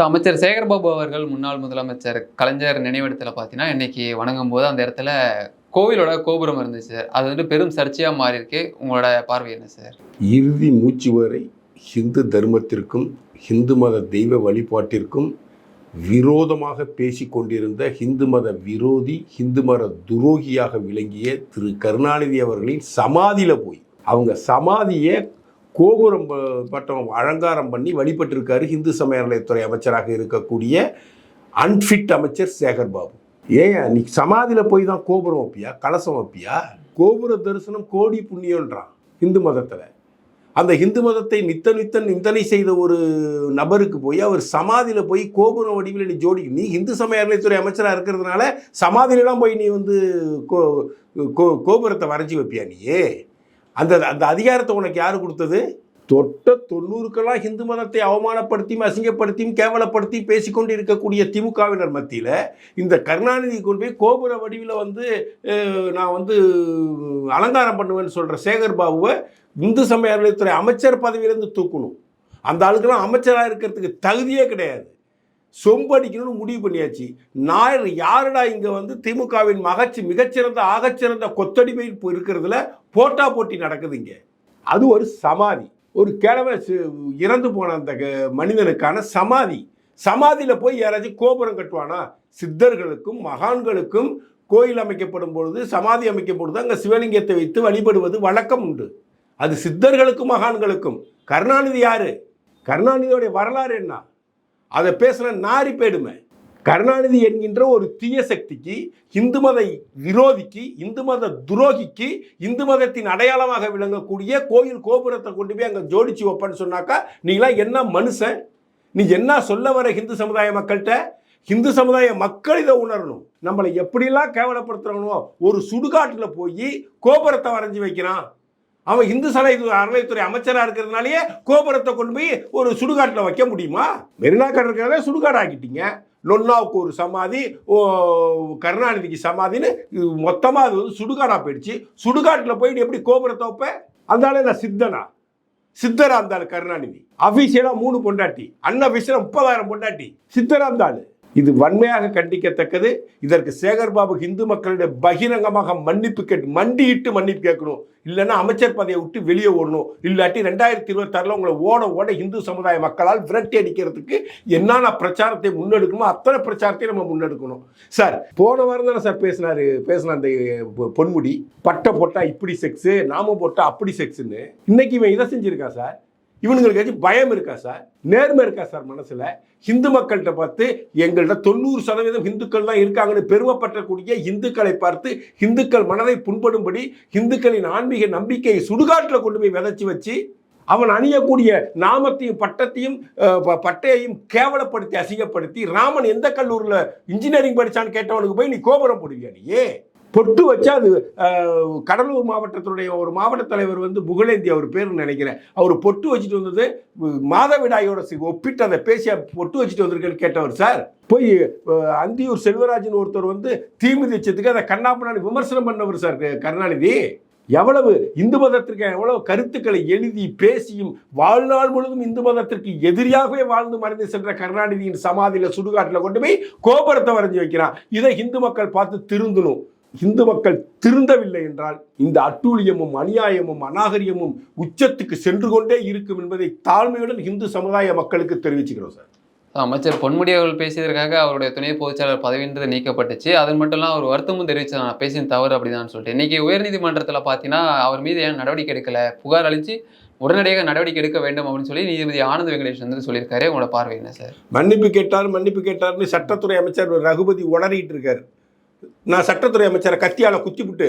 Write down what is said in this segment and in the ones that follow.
So அமைச்சர் சேகர்பாபு அவர்கள் முன்னாள் முதலமைச்சர் கலைஞர் நினைவிடத்தில் பார்த்தீங்கன்னா இன்னைக்கு வணங்கும் போது அந்த இடத்துல கோவிலோட கோபுரம் இருந்துச்சு சார். அது வந்து பெரும் சர்ச்சையாக மாறி இருக்கு உங்களோட பார்வை என்ன சார்? இறுதி மூச்சு வரை ஹிந்து தர்மத்திற்கும் ஹிந்து மத தெய்வ வழிபாட்டிற்கும் விரோதமாக பேசிக் கொண்டிருந்த ஹிந்து மத விரோதி ஹிந்து மத துரோகியாக விளங்கிய திரு. கருணாநிதி அவர்களின் சமாதியில் போய் அவங்க சமாதியை கோபுரம் ப- பட்டம் அலங்காரம் பண்ணி வழிபட்டிருக்காரு ஹிந்து சமய நிலையத்துறை அமைச்சராக இருக்கக்கூடிய அன்ஃபிட் அமைச்சர் சேகர் பாபு. ஏன் நீ சமாதியில் போய் தான் கோபுரம் வைப்பியா? கலசம் வைப்பியா? கோபுர தரிசனம் கோடி புண்ணியன்றான் இந்து மதத்தில். அந்த இந்து மதத்தை நித்த நித்த நிந்தனை செய்த ஒரு நபருக்கு போய் அவர் சமாதியில் போய் கோபுரம் வடிவில் நீ ஜோடி நீ இந்து சமய அறநிலைத்துறை அமைச்சராக இருக்கிறதுனால சமாதியிலாம் போய் நீ வந்து கோ கோ- கோபுரத்தை வரைஞ்சி வைப்பியா நீயே? அந்த அந்த அதிகாரத்தை உனக்கு யார் கொடுத்தது? தொட்ட தொண்ணூறுக்கெல்லாம் ஹிந்து மதத்தை அவமானப்படுத்தியும் அசிங்கப்படுத்தியும் கேவலப்படுத்தியும் பேசிக்கொண்டு இருக்கக்கூடிய திமுகவினர் மத்தியில் இந்த கருணாநிதி கொண்டு போய் கோபுர வடிவில் வந்து நான் வந்து அலங்காரம் பண்ணுவேன்னு சொல்கிற சேகர் பாபுவை இந்து சமய அறநிலையத்துறை அமைச்சர் பதவியிலேருந்து தூக்கணும். அந்த ஆளுக்கெல்லாம் அமைச்சராக இருக்கிறதுக்கு தகுதியே கிடையாது. சொம்படிக்கணும்னு முடிவு பண்ணியாச்சு. நான் யாருடா இங்கே வந்து திமுகவின் மகச்சி மிகச்சிறந்த ஆகச்சிறந்த கொத்தடிமை இப்போ இருக்கிறதுல போட்டா போட்டி நடக்குது இங்கே. அது ஒரு சமாதி. ஒரு கிழமை இறந்து போன அந்த க- மனிதனுக்கான சமாதி. சமாதியில் போய் யாராச்சும் கோபுரம் கட்டுவானா? சித்தர்களுக்கும் மகான்களுக்கும் கோயில் அமைக்கப்படும் பொழுது சமாதி அமைக்கப்படுது அங்கே சிவலிங்கத்தை வைத்து வழிபடுவது வழக்கம் உண்டு. அது சித்தர்களுக்கும் மகான்களுக்கும். கருணாநிதி யாரு? கருணாநிதியோடைய வரலாறு என்ன? அதை பேசுகிற நாரி போயிடுமே கருணாநிதி என்கின்ற ஒரு தீய சக்திக்கு இந்து மத விரோதிக்கு இந்து மத துரோகிக்கு இந்து மதத்தின் அடையாளமாக விளங்கக்கூடிய கோயில் கோபுரத்தை கொண்டு போய் அங்கே ஜோடிச்சு வைப்பேன்னு சொன்னாக்கா நீங்களாம் என்ன மனுஷன்? நீ என்ன சொல்ல வர ஹிந்து சமுதாய மக்கள்கிட்ட? ஹிந்து சமுதாய மக்கள் இதை உணரணும். நம்மளை எப்படிலாம் கேவலப்படுத்துறானோ ஒரு சுடுகாட்டில் போய் கோபுரத்தை வரைஞ்சி வைக்கிறான். அவன் இந்து சலை அறநிலைத்துறை அமைச்சராக இருக்கிறதுனாலயே கோபுரத்தை கொண்டு போய் ஒரு சுடுகாட்டில் வைக்க முடியுமா? மெரினா கடற்கரை சுடுகாடு ஆக்கிட்டீங்க நொன்னாவுக்கு ஒரு சமாதி ஓ, கருணாநிதிக்கு சமாதின்னு மொத்தமாக அது வந்து சுடுகாடாக போயிடுச்சு. சுடுகாட்டில் போயிட்டு எப்படி கோபுரத்தை வைப்பேன் அதனால நான் சித்தனா. சித்தராந்தாள் கருணாநிதி. அபிஷியலாக மூணு பொண்டாட்டி. அன்அபிஷியலாக முப்பதாயிரம் பொண்டாட்டி. சித்தராந்தாள் இது வன்மையாக கண்டிக்கத்தக்கது. இதற்கு சேகர்பாபு இந்து மக்களுடைய பகிரங்கமாக மன்னிப்பு கேட்டு மண்டியிட்டு மன்னிப்பு கேட்கணும். இல்லைன்னா அமைச்சர் பதவியை விட்டு வெளியே ஓடணும். இல்லாட்டி ரெண்டாயிரத்தி இருபத்தாறில் உங்களை ஓட ஓட இந்து சமுதாய மக்களால் விரட்டி அடிக்கிறதுக்கு என்னென்ன பிரச்சாரத்தை முன்னெடுக்கணுமோ அத்தனை பிரச்சாரத்தையும் நம்ம முன்னெடுக்கணும். சார் போன வாரம் தானே சார் பேசினாரு பேசின அந்த பொ- பொன்முடி. பட்டை போட்டால் இப்படி செக்ஸு நாம போட்டால் அப்படி செக்ஸுன்னு இன்னைக்கு இவன் இதை செஞ்சுருக்கான் சார்? இவனுங்களுக்கு பயம் இருக்கா சார்? நேர்மை இருக்கா சார் மனசில்? ஹிந்து மக்கள்கிட்ட பார்த்து எங்கள்கிட்ட தொண்ணூறு சதவீதம் ஹிந்துக்கள் தான் இருக்காங்கன்னு பெருமைப்பட்டக்கூடிய இந்துக்களை பார்த்து ஹிந்துக்கள் மனதை புண்படும்படி ஹிந்துக்களின் ஆன்மீக நம்பிக்கையை சுடுகாட்டில் கொண்டு போய் விதைச்சி வச்சு அவன் அணியக்கூடிய நாமத்தையும் பட்டத்தையும் பட்டையையும் கேவலப்படுத்தி அசிங்கப்படுத்தி ராமன் எந்த கல்லூரியில் இன்ஜினியரிங் படிச்சான்னு கேட்டவனுக்கு போய் நீ கோபுரம் போடுவியா நீ பொட்டு வச்சா அது கடலூர் மாவட்டத்தினுடைய ஒரு மாவட்ட தலைவர் வந்து புகழேந்தி அவர் பேர் நினைக்கிறேன். அவர் பொட்டு வச்சுட்டு வந்தது மாதவிடாயோட ஒப்பிட்டு அதை பேசி பொட்டு வச்சுட்டு வந்திருக்கேன்னு கேட்டவர் சார். போய் அந்தியூர் செல்வராஜன் ஒருத்தர் வந்து தீ மிதிச்சதுக்கு அதை கண்ணாப்பண்ணான்னு விமர்சனம் பண்ணவர் சார் கருணாநிதி. எவ்வளவு இந்து மதத்திற்கு எவ்வளவு கருத்துக்களை எழுதி பேசியும் வாழ்நாள் முழுவதும் இந்து மதத்திற்கு எதிரியாகவே வாழ்ந்து மறைந்து சென்ற கருணாநிதியின் சமாதியில் சுடுகாட்டில் கொண்டு போய் கோபுரத்தை வரைஞ்சி வைக்கிறான். இதை இந்து மக்கள் பார்த்து திருந்தணும். இந்து மக்கள் திருந்தவில்லை என்றால் இந்த அட்டூழியமும் அநியாயமும் அநாகரிகமும் உச்சத்துக்கு சென்று கொண்டே இருக்கும் என்பதை தாழ்மையுடன் இந்து சமுதாய மக்களுக்கு தெரிவிச்சுக்கிறோம் சார். அமைச்சர் பொன்முடி அவர்கள் பேசியதற்காக அவருடைய துணை பொதுச்செயலாளர் பதவின்றது நீக்கப்பட்டுச்சு. அது மட்டும் இல்லாமல் அவர் வருத்தமும் தெரிவிச்சார் நான் பேசின தவறு அப்படிதான் சொல்லிட்டு. இன்னைக்கு உயர்நீதிமன்றத்தில் பார்த்தீங்கன்னா அவர் மீது ஏன் நடவடிக்கை எடுக்கல? புகார் அளித்து உடனடியாக நடவடிக்கை எடுக்க வேண்டும் அப்படின்னு சொல்லி நீதிபதி ஆனந்த் வெங்கடேஷ் வந்து சொல்லியிருக்காரு. உங்களோட பார்வை என்ன சார்? மன்னிப்பு கேட்டார் மன்னிப்பு கேட்டார்னு சட்டத்துறை அமைச்சர் ரகுபதி உளறிட்டு இருக்காரு. நான் சட்டத்துறை அமைச்சரை கத்தியால் குத்திவிட்டு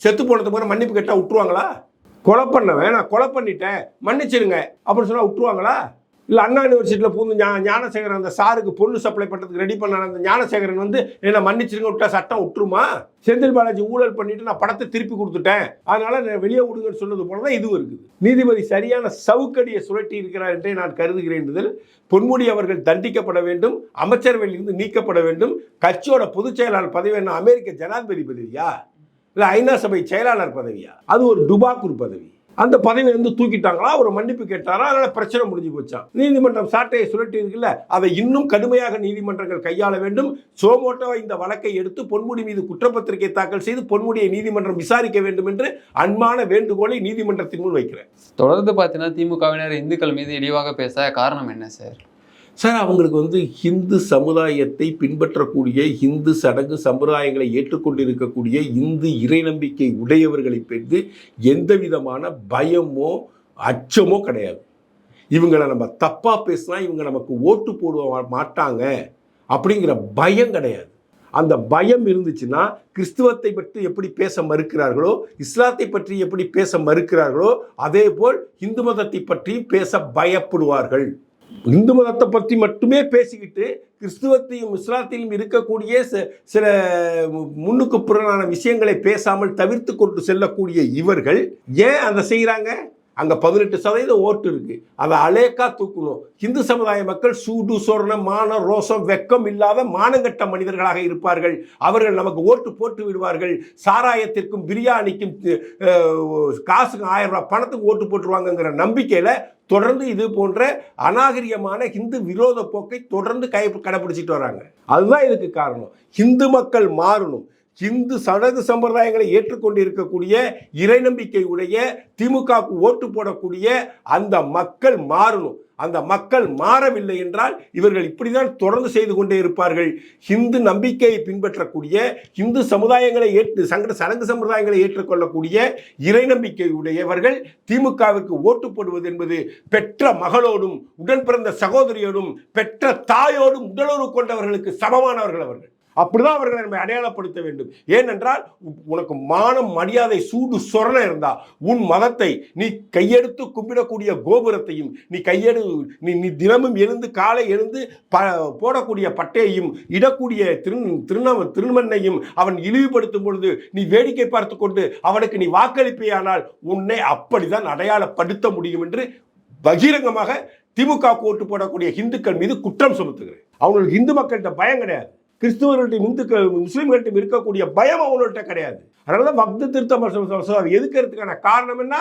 செத்து போனதுக்கு பிறகு மன்னிப்பு கேட்டால் விட்டுருவாங்களா கொலை பண்ணவன் நான் கொலை பண்ணிட்டேன் மன்னிச்சிருங்க அப்படின்னு சொன்னால் விட்டுருவாங்களா இல்லை அண்ணா யூனிவர்சிட்டியில் பூந்து ஞா ஞானசேகரன் அந்த சாருக்கு பொருள் சப்ளை பண்ணுறதுக்கு ரெடி பண்ண அந்த ஞானசேகரன் வந்து என்னை மன்னிச்சிருங்க விட்டா சட்டம் விட்டுருமா செந்தில் பாலாஜி ஊழல் பண்ணிட்டு நான் படத்தை திருப்பி கொடுத்துட்டேன். அதனால வெளியே விடுங்கன்னு சொன்னது போல தான் இதுவும் இருக்குது. நீதிபதி சரியான சவுக்கடியை சுழட்டி இருக்கிறார் என்றே நான் கருதுகிறேன் பொன்முடி அவர்கள் தண்டிக்கப்பட வேண்டும் அமைச்சரவையில் இருந்து நீக்கப்பட வேண்டும். கட்சியோட பொதுச் செயலாளர் பதவி என்ன அமெரிக்க ஜனாதிபதி பதவியா? இல்லை ஐநா சபை செயலாளர் பதவியா? அது ஒரு டுபாக்கூர் பதவி. அந்த பதவியிலிருந்து தூக்கிட்டாங்களா? அவர் மன்னிப்பு கேட்டாரா? அதனால பிரச்சனை முடிஞ்சு போச்சான் நீதிமன்றம் சாட்டையை சுழட்டி இருக்குல்ல அதை இன்னும் கடுமையாக நீதிமன்றங்கள் கையாள வேண்டும். சோமோட்டோ இந்த வழக்கை எடுத்து பொன்முடி மீது குற்றப்பத்திரிகை தாக்கல் செய்து பொன்முடியை நீதிமன்றம் விசாரிக்க வேண்டும் என்று அன்பான வேண்டுகோளை நீதிமன்றத்தின் முன் வைக்கிறேன். தொடர்ந்து பார்த்தீங்கன்னா திமுகவினர் இந்துக்கள் மீது இழிவாக பேச காரணம் என்ன சார்? சார் அவங்களுக்கு வந்து ஹிந்து சமுதாயத்தை பின்பற்றக்கூடிய இந்து சடங்கு சம்பிரதாயங்களை ஏற்றுக்கொண்டிருக்கக்கூடிய இந்து இறை நம்பிக்கை உடையவர்களை பெற்று எந்த விதமான பயமோ அச்சமோ கிடையாது. இவங்களை நம்ம தப்பாக பேசினா இவங்க நமக்கு ஓட்டு போடுவ மாட்டாங்க அப்படிங்கிற பயம் கிடையாது. அந்த பயம் இருந்துச்சுன்னா கிறிஸ்துவத்தை பற்றி எப்படி பேச மறுக்கிறார்களோ இஸ்லாத்தை பற்றி எப்படி பேச மறுக்கிறார்களோ அதே போல் இந்து மதத்தை பற்றி பேச பயப்படுவார்கள். இந்து மதத்தை பற்றி மட்டுமே பேசிக்கிட்டு கிறிஸ்துவத்தையும் இஸ்லாத்திலும் இருக்கக்கூடிய ச- சில முன்னுக்கு புறனான விஷயங்களை பேசாமல் தவிர்த்து கொண்டு செல்லக்கூடிய இவர்கள் ஏன் அதை செய்கிறாங்க அங்கே பதினெட்டு சதவீதம் ஓட்டு இருக்கு. அதை அலேக்கா தூக்கணும். இந்து சமுதாய மக்கள் சூடு சொர்ணம் மானம் ரோசம் வெக்கம் இல்லாத மானங்கட்ட மனிதர்களாக இருப்பார்கள். அவர்கள் நமக்கு ஓட்டு போட்டு விடுவார்கள். சாராயத்திற்கும் பிரியாணிக்கும் காசுக்கும் காசுக்கு ஆயிரம் ரூபாய் பணத்துக்கு ஓட்டு போட்டுருவாங்கங்கிற நம்பிக்கையில் தொடர்ந்து இது போன்ற அநாகரிகமான ஹிந்து விரோத போக்கை தொடர்ந்து கை கடைபிடிச்சிட்டு வராங்க. அதுதான் இதுக்கு காரணம். ஹிந்து மக்கள் மாறணும். ஹிந்து சடங்கு சம்பிரதாயங்களை ஏற்றுக்கொண்டு இருக்கக்கூடிய இறை நம்பிக்கை உடைய திமுகவுக்கு ஓட்டு போடக்கூடிய அந்த மக்கள் மாறணும். அந்த மக்கள் மாறவில்லை என்றால் இவர்கள் இப்படிதான் தொடர்ந்து செய்து கொண்டே இருப்பார்கள். ஹிந்து நம்பிக்கையை பின்பற்றக்கூடிய ஹிந்து சமுதாயங்களை ஏற்று சங்கட சடங்கு சம்பிரதாயங்களை ஏற்றுக்கொள்ளக்கூடிய இறை நம்பிக்கையுடையவர்கள் திமுகவிற்கு ஓட்டு போடுவது என்பது பெற்ற மகளோடும் உடன் பிறந்த சகோதரியோடும் பெற்ற தாயோடும் உடலுறவு கொண்டவர்களுக்கு சமமானவர்கள் அவர்கள். அப்படிதான் அவர்களை நம்ம அடையாளப்படுத்த வேண்டும். ஏனென்றால் உனக்கு மானம் மரியாதை சூடு சொரண இருந்தா உன் மதத்தை நீ கையெடுத்து கும்பிடக்கூடிய கோபுரத்தையும் நீ கையெடு நீ நீ தினமும் எழுந்து காலை எழுந்து ப போடக்கூடிய பட்டையையும் இடக்கூடிய திரு திருநவ திருமண்ணையும் அவன் இழிவுபடுத்தும் பொழுது நீ வேடிக்கை பார்த்து கொண்டு அவனுக்கு நீ வாக்களிப்பேயானால் உன்னை அப்படிதான் அடையாளப்படுத்த முடியும் என்று பகிரங்கமாக திமுக ஓட்டு போடக்கூடிய இந்துக்கள் மீது குற்றம் சுமத்துகிறேன். அவங்களுக்கு இந்து மக்கள்கிட்ட பயம் கிடையாது. கிறிஸ்துவர்கள்ட்டையும் இந்துக்கள் முஸ்லீம்கள்ட்டையும் இருக்கக்கூடிய பயம் அவங்கள்ட்ட கிடையாது. அதனால தான் பக்த திருத்தம் எதுக்கிறதுக்கான காரணம் என்ன?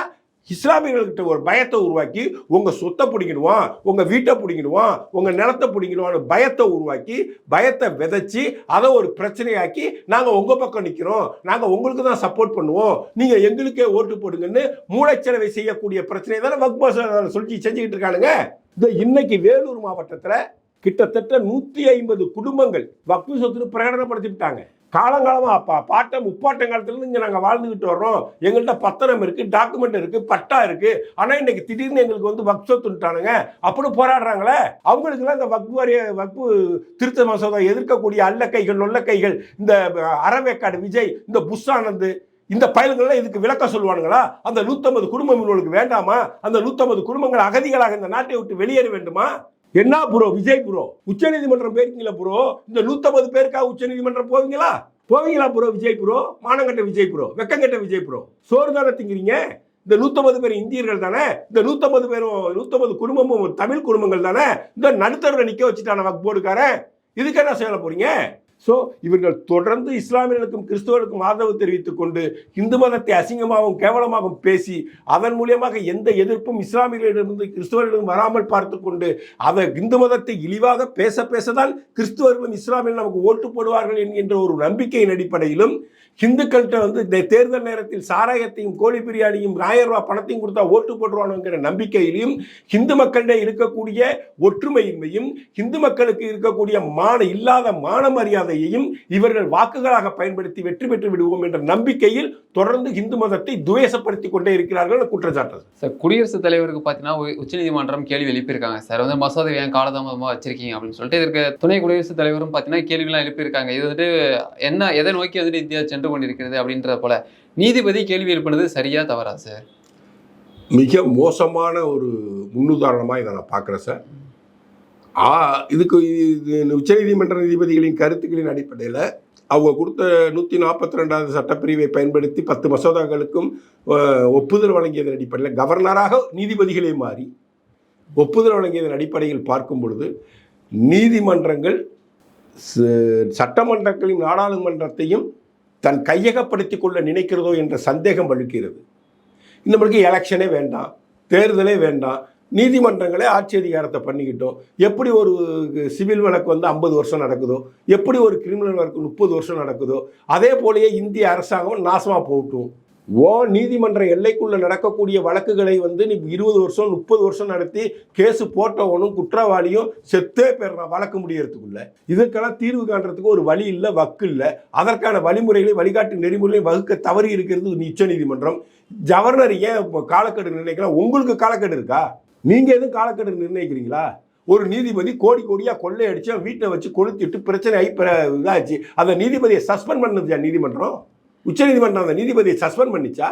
இஸ்லாமியர்கள்கிட்ட ஒரு பயத்தை உருவாக்கி உங்கள் சொத்தை பிடிங்கிடுவான் உங்கள் வீட்டை பிடிங்கிடுவான் உங்கள் நிலத்தை பிடிங்கிடுவான்னு பயத்தை உருவாக்கி பயத்தை விதைச்சி அதை ஒரு பிரச்சனையாக்கி நாங்கள் உங்கள் பக்கம் நிற்கிறோம் நாங்கள் உங்களுக்கு தான் சப்போர்ட் பண்ணுவோம். நீங்கள் எங்களுக்கே ஓட்டு போடுங்கன்னு மூளைச்சலவை செய்யக்கூடிய பிரச்சனை தானே வக்பா சொல்லி செஞ்சுக்கிட்டு இருக்கானுங்க. இந்த இன்னைக்கு வேலூர் மாவட்டத்தில் கிட்டத்தட்ட நூற்றி ஐம்பது குடும்பங்கள் வக்ஃபு சொத்துன்னு பிரகடனப்படுத்தி விட்டாங்க காலங்காலமாக அப்பா பாட்டம் முப்பாட்டம் காலத்துலேருந்து இங்கே நாங்கள் வாழ்ந்துக்கிட்டு வர்றோம். எங்கள்கிட்ட பத்திரம் இருக்குது டாக்குமெண்ட் இருக்குது பட்டா இருக்குது ஆனால் இன்னைக்கு திடீர்னு எங்களுக்கு வந்து வக்ஃப் சொத்துட்டானுங்க அப்படின்னு போராடுறாங்களே? அவங்களுக்குலாம் இந்த வக்ஃபு வாரிய வக்ஃபு திருத்த மசோதா எதிர்க்கக்கூடிய அல்ல கைகள் நொல்ல கைகள் இந்த அறவேக்காடு விஜய் இந்த புஷ்ஷானந்து இந்த பயல்கள்லாம் இதுக்கு விளக்க சொல்லுவானுங்களா? அந்த நூற்றம்பது குடும்பம் இவங்களுக்கு வேண்டாமா? அந்த நூற்றம்பது குடும்பங்கள் அகதிகளாக இந்த நாட்டை விட்டு வெளியேற வேண்டுமா? என்ன ப்ரோ விஜய் ப்ரோ உச்சநீதிமன்றம் போயிருக்கீங்களா ப்ரோ இந்த நூற்றம்பது பேருக்காக உச்சநீதிமன்றம் போவீங்களா? போவீங்களா ப்ரோ விஜய் ப்ரோ மானங்கட்ட விஜய் ப்ரோ வெக்கங்கட்ட விஜய் ப்ரோ சோறு தானே திங்கிறீங்க இந்த நூற்றம்பது பேர் இந்தியர்கள் தானே? இந்த நூற்றம்பது பேரும் நூற்றம்பது குடும்பமும் தமிழ் குடும்பங்கள் தானே? இந்த நடுத்தருவில் நிற்க வச்சுட்டான வக் போர்டுக்காரன் இதுக்கு என்ன செய்ய போறீங்க? ஸோ இவர்கள் தொடர்ந்து இஸ்லாமியர்களுக்கும் கிறிஸ்தவர்களுக்கும் ஆதரவு தெரிவித்துக் கொண்டு இந்து மதத்தை அசிங்கமாகவும் கேவலமாகவும் பேசி அதன் மூலியமாக எந்த எதிர்ப்பும் இஸ்லாமியர்களிடமிருந்து கிறிஸ்தவர்களிடம் வராமல் பார்த்து கொண்டு அதை இந்து மதத்தை இழிவாக பேச பேசதான் கிறிஸ்தவர்களும் இஸ்லாமியர்கள் நமக்கு ஓட்டு போடுவார்கள் என்கின்ற ஒரு நம்பிக்கையின் அடிப்படையிலும் ஹிந்துக்கள்கிட்ட வந்து இந்த தேர்தல் நேரத்தில் சாராயத்தையும் கோழி பிரியாணியும் ஆயிரம் ரூபாய் பணத்தையும் கொடுத்தா ஓட்டு போடுவானுங்கிற நம்பிக்கையிலையும் ஹிந்து மக்களிடையே இருக்கக்கூடிய ஒற்றுமையின்மையும் ஹிந்து மக்களுக்கு இருக்கக்கூடிய மான இல்லாத மான மரியாதையையும் இவர்கள் வாக்குகளாக பயன்படுத்தி வெற்றி பெற்று விடுவோம் என்ற நம்பிக்கையில் தொடர்ந்து இந்து மதத்தை துவேஷப்படுத்தி கொண்டே இருக்கிறார்கள் குற்றச்சாட்டு. சார் குடியரசுத் தலைவருக்கு பார்த்தீங்கன்னா உச்சநீதிமன்றம் கேள்வி எழுப்பியிருக்காங்க. சார் வந்து மசோதை ஏன் காலதாமதமாக வச்சிருக்கீங்க அப்படின்னு சொல்லிட்டு இதற்கு துணை குடியரசுத் தலைவரும் பார்த்தீங்கன்னா கேள்விலாம் எழுப்பியிருக்காங்க. இது வந்துட்டு என்ன எதை நோக்கி வந்துட்டு இந்தியா சென்று கொண்டிருக்கிறது அப்படின்றத போல நீதிபதி கேள்வி எழுப்பினது சரியா தவறா சார்? மிக மோசமான ஒரு முன்னுதாரணமாக இதை நான் பார்க்குறேன் சார். இதுக்கு இது உச்சநீதிமன்ற நீதிபதிகளின் கருத்துக்களின் அடிப்படையில் அவங்க கொடுத்த நூற்றி நாற்பத்தி ரெண்டாவது சட்டப்பிரிவை பயன்படுத்தி பத்து மசோதாக்களுக்கும் ஒப்புதல் வழங்கியதன் அடிப்படையில் கவர்னராக நீதிபதிகளே மாறி ஒப்புதல் வழங்கியதன் அடிப்படையில் பார்க்கும் பொழுது நீதிமன்றங்கள் சட்டமன்றங்களின் நாடாளுமன்றத்தையும் தன் கையகப்படுத்திக் கொள்ள நினைக்கிறதோ என்ற சந்தேகம் வலுக்கிறது. நம்மளுக்கு எலெக்ஷனே வேண்டாம் தேர்தலே வேண்டாம் நீதிமன்றங்களே ஆட்சி அதிகாரத்தை பண்ணிக்கிட்டோம். எப்படி ஒரு சிவில் வழக்கு வந்து ஐம்பது வருஷம் நடக்குதோ எப்படி ஒரு கிரிமினல் வழக்கு முப்பது வருஷம் நடக்குதோ அதே போலேயே இந்திய அரசாங்கம் நாசமாக போகட்டும். ஓ நீதிமன்ற எல்லைக்குள்ளே நடக்கக்கூடிய வழக்குகளை வந்து நீ இருபது வருஷம் முப்பது வருஷம் நடத்தி கேஸு போட்டவனும் குற்றவாளியும் செத்தே போயிடுறான் வழக்கு முடியறதுக்குள்ள. இதுக்கெல்லாம் தீர்வு காண்றதுக்கு ஒரு வழி இல்லை வக்கு இல்லை. அதற்கான வழிமுறைகளையும் வழிகாட்டு நெறிமுறைகளை வகுக்க தவறி இருக்கிறது உச்ச நீதிமன்றம். கவர்னர் ஏன் இப்போ காலக்கெடு நிர்ணயிக்கலாம் உங்களுக்கு காலக்கெடு இருக்கா? நீங்கள் எதுவும் காலக்கெடு நிர்ணயிக்கிறீங்களா? ஒரு நீதிபதி கோடி கோடியாக கொள்ளையடிச்சு அவன் வீட்டை வச்சு கொளுத்திட்டு பிரச்சனை ஆகி இதாச்சு. அந்த நீதிபதியை சஸ்பெண்ட் பண்ணுச்சா நீதிமன்றம்? உச்ச நீதிமன்றம் அந்த நீதிபதியை சஸ்பெண்ட் பண்ணிச்சா?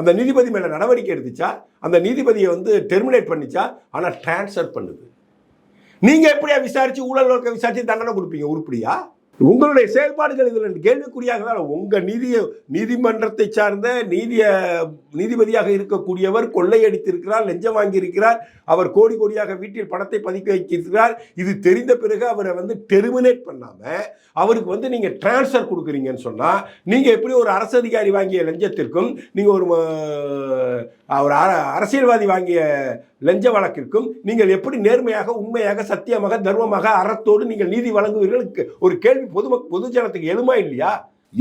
அந்த நீதிபதி மேலே நடவடிக்கை எடுத்துச்சா? அந்த நீதிபதியை வந்து டெர்மினேட் பண்ணிச்சா? ஆனால் டிரான்ஸ்ஃபர் பண்ணுது. நீங்கள் எப்படியா விசாரிச்சு ஊழல் வழக்க விசாரிச்சு தண்டனை கொடுப்பீங்க? உருப்படியா? உங்களுடைய செயல்பாடுகள் இதில் கேள்விக்குறியாக தான். உங்க நீதிய நீதிமன்றத்தை சார்ந்த நீதிய நீதிபதியாக இருக்கக்கூடியவர் கொள்ளையடித்திருக்கிறார் லஞ்சம் வாங்கியிருக்கிறார் அவர் கோடி கோடியாக வீட்டில் பணத்தை பதுக்கி வைத்திருக்கிறார். இது தெரிந்த பிறகு அவரை வந்து டெர்மினேட் பண்ணாமல் அவருக்கு வந்து நீங்கள் டிரான்ஸ்ஃபர் கொடுக்குறீங்கன்னு சொன்னால் நீங்கள் எப்படி ஒரு அரசு அதிகாரி வாங்கிய லஞ்சத்திற்கும் நீங்கள் ஒரு ஒரு அரசியல்வாதி வாங்கிய லஞ்ச வழக்கிற்கும் நீங்கள் எப்படி நேர்மையாக உண்மையாக சத்தியமாக தர்மமாக அறத்தோடு நீங்கள் நீதி வழங்குவீர்கள்? ஒரு கேள்வி பொதுமக் பொதுஜனத்துக்கு எழுமா இல்லையா?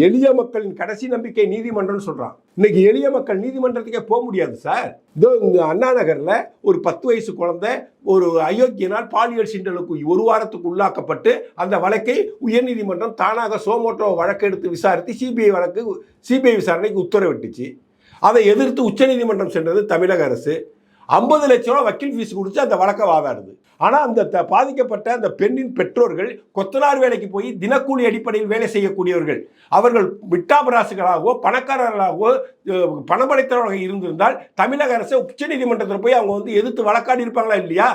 எளிய மக்களின் கடைசி நம்பிக்கை நீதிமன்றம்னு சொல்றான். இன்னைக்கு எளிய மக்கள் நீதிமன்றத்துக்கே போக முடியாது சார். இதோ இந்த அண்ணா நகரில் ஒரு பத்து வயசு குழந்தை ஒரு அயோக்கியனால் பாலியல் சீண்டலுக்கு ஒரு வாரத்துக்கு உள்ளாக்கப்பட்டு அந்த வழக்கை உயர்நீதிமன்றம் தானாக சோமோட்டோ வழக்கெடுத்து விசாரித்து சிபிஐ வழக்கு சிபிஐ விசாரணைக்கு உத்தரவிட்டுச்சு. அதை எதிர்த்து உச்சநீதிமன்றம் சென்றது தமிழக அரசு. ஐம்பது லட்சம் ரூபா வக்கீல் ஃபீஸ் கொடுத்து அந்த வழக்கை வாதாடுது. ஆனால் அந்த த- பாதிக்கப்பட்ட அந்த பெண்ணின் பெற்றோர்கள் கொத்தனார் வேலைக்கு போய் தினக்கூலி அடிப்படையில் வேலை செய்யக்கூடியவர்கள். அவர்கள் விட்டாபராசுகளாகவோ பணக்காரர்களாகவோ அஹ், பணம் படைத்தவர்களாக இருந்திருந்தால் தமிழக அரசு உச்சநீதிமன்றத்தில் போய் அவங்க வந்து எதிர்த்து வழக்காடி இருப்பாங்களா இல்லையா?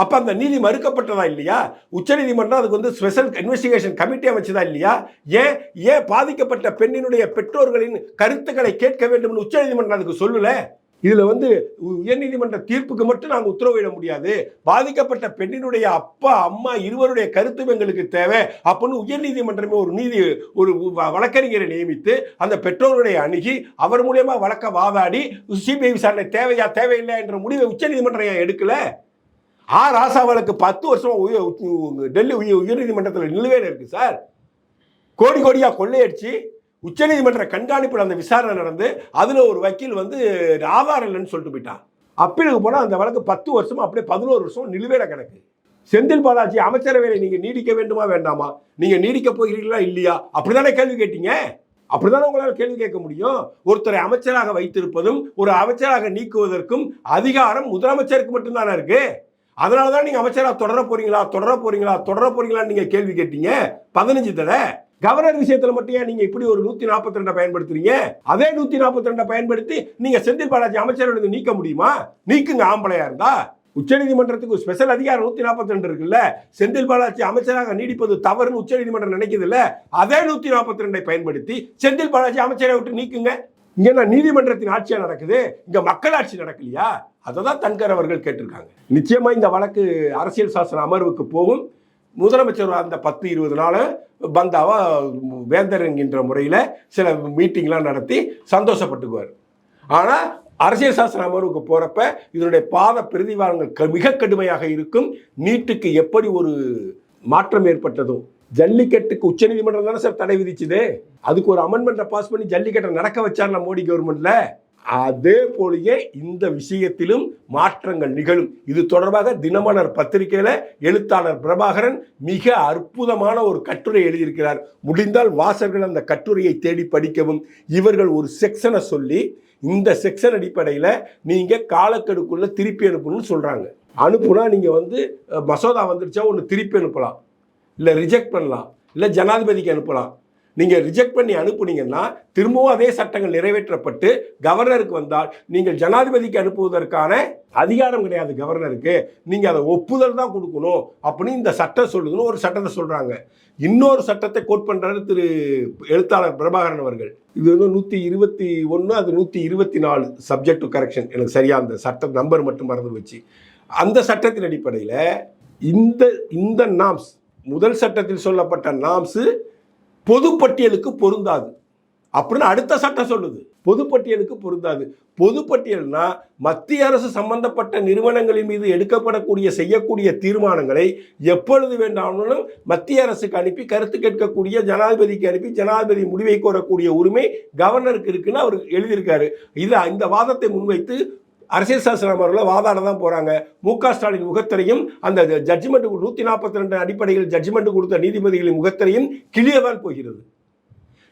அப்ப அந்த நீதி மறுக்கப்பட்டதா இல்லையா? உச்சநீதிமன்றம் அதுக்கு வந்து ஸ்பெஷல் இன்வெஸ்டிகேஷன் கமிட்டி அமைச்சதா இல்லையா? ஏன் ஏன் பாதிக்கப்பட்ட பெண்ணினுடைய பெற்றோர்களின் கருத்துக்களை கேட்க வேண்டும்னு உச்சநீதிமன்றம் அதுக்கு சொல்லல? இதில் வந்து உயர்நீதிமன்ற தீர்ப்புக்கு மட்டும் நாங்கள் உத்தரவிட முடியாது. பாதிக்கப்பட்ட பெண்ணினுடைய அப்பா அம்மா இருவருடைய கருத்து எங்களுக்கு தேவை. அப்படின்னு உயர்நீதிமன்றமே ஒரு நீதி ஒரு வ- வழக்கறிஞரை நியமித்து அந்த பெற்றோருடைய அணுகி அவர் மூலயமா வழக்க வாதாடி சிபிஐ விசாரணை தேவையா தேவையில்லை என்ற முடிவை உச்சநீதிமன்றம் எடுக்கலை? ஆ ராசாவளுக்கு பத்து வருஷம் டெல்லி உய- உயர்நீதிமன்றத்தில் நிலுவையில் இருக்கு சார். கோடி கோடியாக கொள்ளையடிச்சு உச்சநீதிமன்ற கண்காணிப்பில் அந்த விசாரணை நடந்து அதில் ஒரு வக்கீல் வந்து ஆதாரம் இல்லைன்னு சொல்லிட்டு போயிட்டான். அப்பீலுக்கு போனால் அந்த வழக்கு பத்து வருஷம் அப்படியே பதினோரு வருஷம் நிலுவையில் கணக்கு செந்தில் பாலாஜி அமைச்சரவையை நீங்கள் நீடிக்க வேண்டுமா வேண்டாமா? நீங்கள் நீடிக்க போகிறீர்களா இல்லையா? அப்படி தானே கேள்வி கேட்டீங்க? அப்படிதானே உங்களால் கேள்வி கேட்க முடியும்? ஒருத்தரை அமைச்சராக வைத்திருப்பதும் ஒரு அமைச்சராக நீக்குவதற்கும் அதிகாரம் முதலமைச்சருக்கு மட்டும்தானே இருக்குது அதனால தான் நீங்கள் அமைச்சராக தொடர போறீங்களா தொடர போறீங்களா தொடர போறீங்களான்னு நீங்கள் கேள்வி கேட்டீங்க. பதினஞ்சு தடவை. கவர்னர் விஷயத்துல மட்டும் ஏன் நீங்க இப்படி ஒரு நூத்தி நாற்பத்தி ரெண்டை பயன்படுத்துறீங்க? அதே நூத்தி நாற்பத்தி ரெண்டை பயன்படுத்தி நீங்க செந்தில் பாலாஜி அமைச்சரவை நீக்க முடியுமா? நீக்குங்க ஆம்பளையா இருந்தா? உச்சநீதிமன்றத்துக்கு ஒரு ஸ்பெஷல் அதிகாரம் நூத்தி நாற்பத்தி ரெண்டு இருக்குல்ல? செந்தில் பாலாஜி அமைச்சராக நீடிப்பது தவறுன்னு உச்சநீதிமன்றம் நினைக்குது இல்ல அதே நூத்தி நாற்பத்தி ரெண்டை பயன்படுத்தி செந்தில் பாலாஜி அமைச்சரை விட்டு நீக்குங்க. இங்க என்ன நீதிமன்றத்தின் ஆட்சியா நடக்குது? இங்க மக்களாட்சி நடக்கலையா? அதை தான் தன்கர் அவர்கள் கேட்டிருக்காங்க. நிச்சயமாக இந்த வழக்கு அரசியல் சாசன அமர்வுக்கு போகும். முதலமைச்சர் அந்த பத்து இருபது நாள் பந்தாவா வேந்தர் என்கின்ற முறையில் சில மீட்டிங்லாம் நடத்தி சந்தோஷப்பட்டுக்குவார். ஆனால் அரசியல் சாசன அமர்வுக்கு போகிறப்ப இதனுடைய பாத பிரதிவாதங்கள் க- மிக கடுமையாக இருக்கும். நீட்டுக்கு எப்படி ஒரு மாற்றம் ஏற்பட்டதோ ஜல்லிக்கட்டுக்கு உச்சநீதிமன்றம் தானே சார் தடை விதிச்சுது? அதுக்கு ஒரு அமெண்ட்மெண்ட்டை பாஸ் பண்ணி ஜல்லிக்கட்டை நடக்க வச்சார்ல மோடி கவர்மெண்ட்ல அதே போலயே இந்த விஷயத்திலும் மாற்றங்கள் நிகழும். இது தொடர்பாக தினமலர் பத்திரிகையில எழுத்தாளர் பிரபாகரன் மிக அற்புதமான ஒரு கட்டுரை எழுதியிருக்கிறார். முடிந்தால் வாசகர்கள் அந்த கட்டுரையை தேடி படிக்கவும். இவர்கள் ஒரு செக்ஷனை சொல்லி இந்த செக்ஷன் அடிப்படையில் நீங்கள் காலக்கெடுக்குள்ளே திருப்பி அனுப்பணும்னு சொல்கிறாங்க அனுப்புனா நீங்கள் வந்து மசோதா வந்துருச்சா ஒன்று திருப்பி அனுப்பலாம். இல்லை ரிஜெக்ட் பண்ணலாம். இல்லை ஜனாதிபதிக்கு அனுப்பலாம். நீங்கள் ரிஜெக்ட் பண்ணி அனுப்புனீங்கன்னா திரும்பவும் அதே சட்டங்கள் நிறைவேற்றப்பட்டு கவர்னருக்கு வந்தால் நீங்கள் ஜனாதிபதிக்கு அனுப்புவதற்கான அதிகாரம் கிடையாது கவர்னருக்கு நீங்கள் அதை ஒப்புதல் தான் கொடுக்கணும் அப்படின்னு இந்த சட்டம் சொல்லுதுன்னு ஒரு சட்டத்தை சொல்கிறாங்க இன்னொரு சட்டத்தை கோட் பண்ணுறாரு திரு எழுத்தாளர் பிரபாகரன் அவர்கள். இது வந்து நூற்றி இருபத்தி ஒன்று அது நூற்றி இருபத்தி நாலு சப்ஜெக்ட் டு கரெக்ஷன் எனக்கு சரியாக அந்த சட்ட நம்பர் மட்டும் மறந்து வச்சு அந்த சட்டத்தின் அடிப்படையில் இந்த இந்த நாம்ஸ் முதல் சட்டத்தில் சொல்லப்பட்ட நாம்ஸு பொதுப்பட்டியலுக்கு பொருந்தாது. அப்படின்னு அடுத்த சட்டம் சொல்லுது. பொதுப்பட்டியலுக்கு பொருந்தாது. பொதுப்பட்டியல்னா மத்திய அரசு சம்பந்தப்பட்ட நிறுவனங்களின் மீது எடுக்கப்படக்கூடிய செய்யக்கூடிய தீர்மானங்களை எப்பொழுது வேண்டாம்னாலும் மத்திய அரசுக்கு அனுப்பி கருத்து கேட்கக்கூடிய ஜனாதிபதிக்கு அனுப்பி ஜனாதிபதி முடிவை கோரக்கூடிய உரிமை கவர்னருக்கு இருக்குன்னு அவர் எழுதியிருக்காரு. இது இந்த வாதத்தை முன்வைத்து அரசியல் சாசனம் அவர்கள் வாதாட தான் போகிறாங்க மு க ஸ்டாலின் முகத்திரையும் அந்த ஜட்ஜ்மெண்ட் நூற்றி நாற்பத்தி ரெண்டு அடிப்படையில் ஜட்ஜ்மெண்ட் கொடுத்த நீதிபதிகளின் முகத்திரையும் கிளியதான் போகிறது.